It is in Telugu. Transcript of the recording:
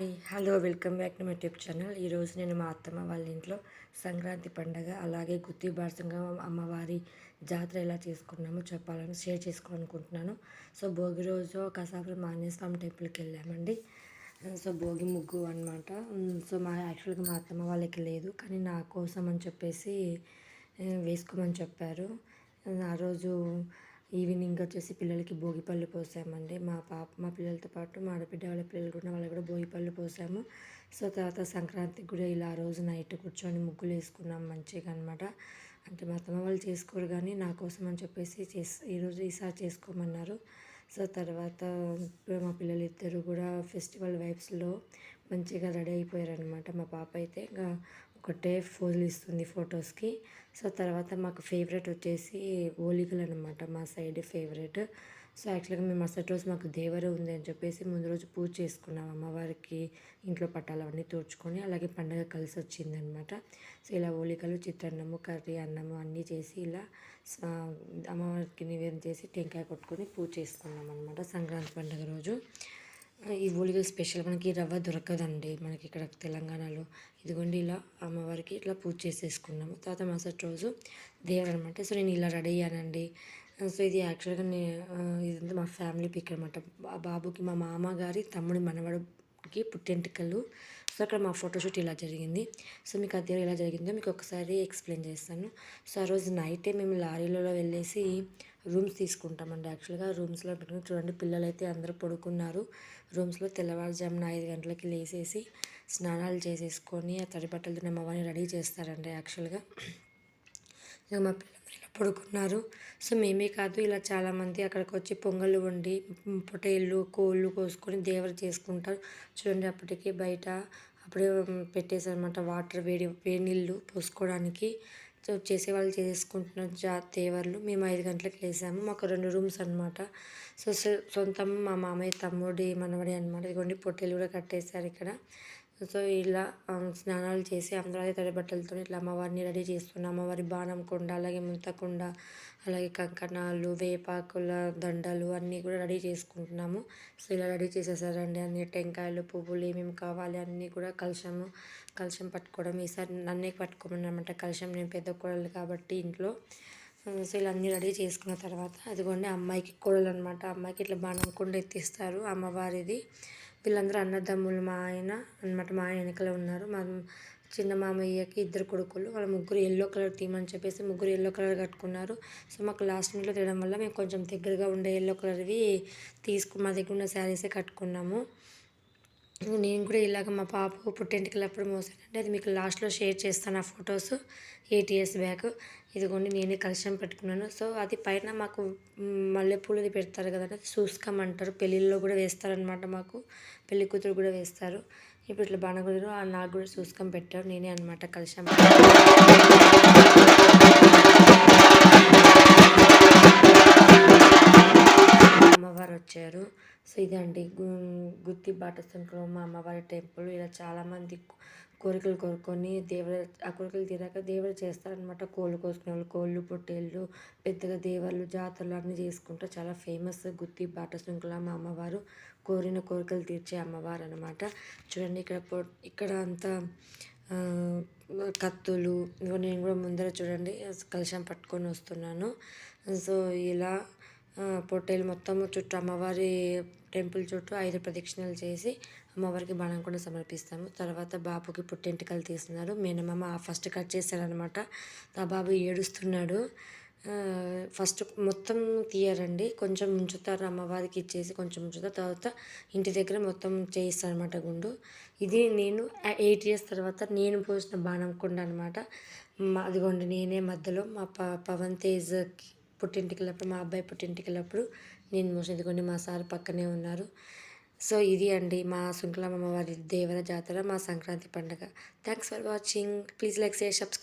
Hello welcome back to my tube channel. ఈరోజు నేను మా అత్తమ్మ వాళ్ళ ఇంట్లో సంక్రాంతి పండగ అలాగే గుత్తి బారసంగా అమ్మవారి జాతర ఎలా చేసుకున్నామో చెప్పాలని షేర్ చేసుకోవాలనుకుంటున్నాను. సో భోగి రోజు కసాపురం ఆంజనేయ టెంపుల్కి వెళ్ళామండి. సో భోగి ముగ్గు అనమాట సో మా యాక్చువల్గా మా అత్తమ్మ వాళ్ళకి లేదు కానీ నా కోసం అని చెప్పేసి వేసుకోమని చెప్పారు. ఆ రోజు ఈవినింగ్ వచ్చేసి పిల్లలకి భోగిపళ్ళు పోసామండి. మా పాప మా పిల్లలతో పాటు మా ఆడబిడ్డ వాళ్ళ పిల్లలు కూడా వాళ్ళు కూడా భోగిపళ్ళు పోసాము. సో తర్వాత సంక్రాంతికి కూడా ఇలా ఆ రోజు నైట్ కూర్చొని ముగ్గులు వేసుకున్నాం మంచిగా అనమాట అంటే మా అత్తమ్మ వాళ్ళు చేసుకోరు కానీ నా కోసం అని చెప్పేసి చేసి ఈరోజు ఈసారి చేసుకోమన్నారు. సో తర్వాత మా పిల్లలు ఇద్దరు కూడా ఫెస్టివల్ వైబ్స్లో మంచిగా రెడీ అయిపోయారనమాట మా పాప అయితే ఇంకా ఒకటే ఫోజులు ఇస్తుంది ఫొటోస్కి. సో తర్వాత మాకు ఫేవరెట్ వచ్చేసి ఓలికలు అనమాట మా సైడ్ ఫేవరెట్. సో యాక్చువల్గా మేము మరుసటి రోజు మాకు దేవర ఉంది అని చెప్పేసి ముందు రోజు పూజ చేసుకున్నాం అమ్మవారికి ఇంట్లో పట్టాలు అవన్నీ తోడ్చుకొని అలాగే పండగ కలిసి వచ్చిందనమాట. సో ఇలా ఓలికలు చిత్రాన్నము కర్రీ అన్నము అన్నీ చేసి ఇలా అమ్మవారికి నివేదన చేసి టెంకాయ కొట్టుకొని పూజ చేసుకున్నాం అనమాట సంక్రాంతి పండుగ రోజు. ఈ ఓలిగలు స్పెషల్ మనకి రవ్వ దొరకదండి. మనకి ఇక్కడ తెలంగాణలో. ఇదిగోండి ఇలా అమ్మవారికి ఇట్లా పూజ చేసేసుకున్నాము. తర్వాత మరుసటి రోజు దేవుడు అనమాట సో నేను ఇలా రెడీ అయ్యానండి. సో ఇది యాక్చువల్గా నేను ఇదంతా మా ఫ్యామిలీ పిక్ అనమాట బాబుకి మా మామగారి తమ్ముడి పాపకి పుట్టెంటుకలు. సో అక్కడ మా ఫోటోషూట్ ఇలా జరిగింది. సో మీకు అది ఎలా జరిగిందో మీకు ఒకసారి ఎక్స్ప్లెయిన్ చేస్తాను. సో ఆ రోజు నైటే మేము లారీలలో వెళ్ళేసి రూమ్స్ తీసుకుంటామండి. యాక్చువల్గా రూమ్స్లో పెట్టుకుని చూడండి పిల్లలు అయితే అందరూ పడుకున్నారు. రూమ్స్లో తెల్లవారుజామున ఐదు గంటలకి లేసేసి స్నానాలు చేసేసుకొని ఆ తడి బట్టలతో మా రెడీ చేస్తారండి యాక్చువల్గా. ఇక మా పిల్లలు ఇలా పడుకున్నారు. సో మేమే కాదు ఇలా చాలామంది అక్కడికి వచ్చి పొంగలు వండి పొటేళ్ళు కోళ్ళు కోసుకొని దేవర చేసుకుంటారు. చూడండి అప్పటికి బయట అప్పుడే పెట్టేసారనమాట వాటర్ వేడి వేడి నీళ్ళు పోసుకోవడానికి. సో చేసే వాళ్ళు చేసుకుంటున్నారు జా దేవర్లు మేము ఐదు గంటలకు లేసాము. మాకు రెండు రూమ్స్ అనమాట సో సొంతం మా మామయ్య తమ్ముడి మనవడి అనమాట ఇదిగోండి పొట్టేలు కూడా కట్టేశారు ఇక్కడ. సో ఇలా స్నానాలు చేసి అందరూ అదే తడి బట్టలతో ఇట్లా అమ్మవారిని రెడీ చేస్తున్నాం. అమ్మవారి బాణం కొండ అలాగే ముంతకుండ అలాగే కంకణాలు వేపాకుల దండలు అన్నీ కూడా రెడీ చేసుకుంటున్నాము. సో ఇలా రెడీ చేసేసారండి. అన్ని టెంకాయలు పువ్వులు ఏమేమి కావాలి అన్నీ కూడా కలశము కలశం పట్టుకోవడం. ఈసారి నన్నే పట్టుకోమన్నమాట. కలశం నేను పెద్ద కూడలు కాబట్టి ఇంట్లో. సో ఇలా అన్నీ రెడీ చేసుకున్న తర్వాత అదిగోండి అమ్మాయికి కూడలు అనమాట అమ్మాయికి ఇట్లా బాణం కొండ ఎత్తిస్తారు అమ్మవారిది. వీళ్ళందరూ అన్నదమ్ములు మా ఆయన అనమాట మా ఆయన వెనకలో ఉన్నారు. మా చిన్న మామయ్యకి ఇద్దరు కొడుకులు. వాళ్ళ ముగ్గురు ఎల్లో కలర్ తీమని చెప్పేసి ముగ్గురు ఎల్లో కలర్ కట్టుకున్నారు. సో మాకు లాస్ట్ మినిట్లో తీయడం వల్ల మేము కొంచెం దగ్గరగా ఉండే ఎల్లో కలర్వి తీసుకు మా దగ్గర ఉన్న శారీసే కట్టుకున్నాము. నేను కూడా ఇలాగ మా పాప పుట్టింటికి అప్పుడు మోసానంటే అది మీకు లాస్ట్లో షేర్ చేస్తాను ఆ ఫొటోస్ ఎయిట్ ఇయర్స్ బ్యాక్ ఇదిగోండి నేనే కలశం పెట్టుకున్నాను. సో అది పైన మాకు మల్లెపూలది పెడతారు కదండి సూస్కం అంటారు. పెళ్ళిళ్ళలో కూడా వేస్తారనమాట మాకు. పెళ్ళి కూతురు కూడా వేస్తారు. ఇప్పుడు ఇట్లా బాణగుడిలో నాకు కూడా సూస్కం పెట్టారు. నేనే అనమాట కలశం వచ్చారు. సో ఇదండి. గుత్తి బాటసంలో మా అమ్మవారి టెంపుల్. ఇలా చాలామంది కోరికలు కోరుకొని దేవుడు ఆ కోరికలు తీరాక దేవుడు చేస్తారనమాట కోళ్ళు కోసుకునే వాళ్ళు కోళ్ళు పొట్టేళ్ళు పెద్దగా దేవర్లు జాతరలు అన్నీ చేసుకుంటూ చాలా ఫేమస్ గుత్తి బాటశంకుల మా అమ్మవారు కోరిన కోరికలు తీర్చే అమ్మవారు అనమాట చూడండి ఇక్కడ పొ ఇక్కడ అంతా కత్తులు నేను కూడా ముందర చూడండి. కలశం పట్టుకొని వస్తున్నాను. సో ఇలా పొట్టేలు మొత్తం చుట్టూ అమ్మవారి టెంపుల్ చుట్టూ ఐదు ప్రదక్షిణలు చేసి అమ్మవారికి బాణం కూడా సమర్పిస్తాము. తర్వాత బాబుకి పుట్టెంటికలు తీస్తున్నారు. మేనమామ ఫస్ట్ కట్ చేశారనమాట ఆ బాబు ఏడుస్తున్నాడు. ఫస్ట్ మొత్తం తీయరండి. కొంచెం ఉంచుతారు అమ్మవారికి ఇచ్చేసి కొంచెం ఉంచుతారు తర్వాత ఇంటి దగ్గర మొత్తం చేయిస్తారు అనమాట గుండు. ఇది నేను ఎయిట్ ఇయర్స్ తర్వాత నేను పోసిన బాణం కొండ అనమాట అదిగోండి నేనే మధ్యలో మా ప పవన్ తేజ్కి పుట్టింటికెళ్ళప్పుడు మా అబ్బాయి పుట్టింటికెళ్ళప్పుడు నేను మోసేదిగోండి మా సార్ పక్కనే ఉన్నారు. సో ఇది అండి మా శృంఖలమ్మ వారి దేవర జాతర మా సంక్రాంతి పండుగ. Thanks for watching please like share subscribe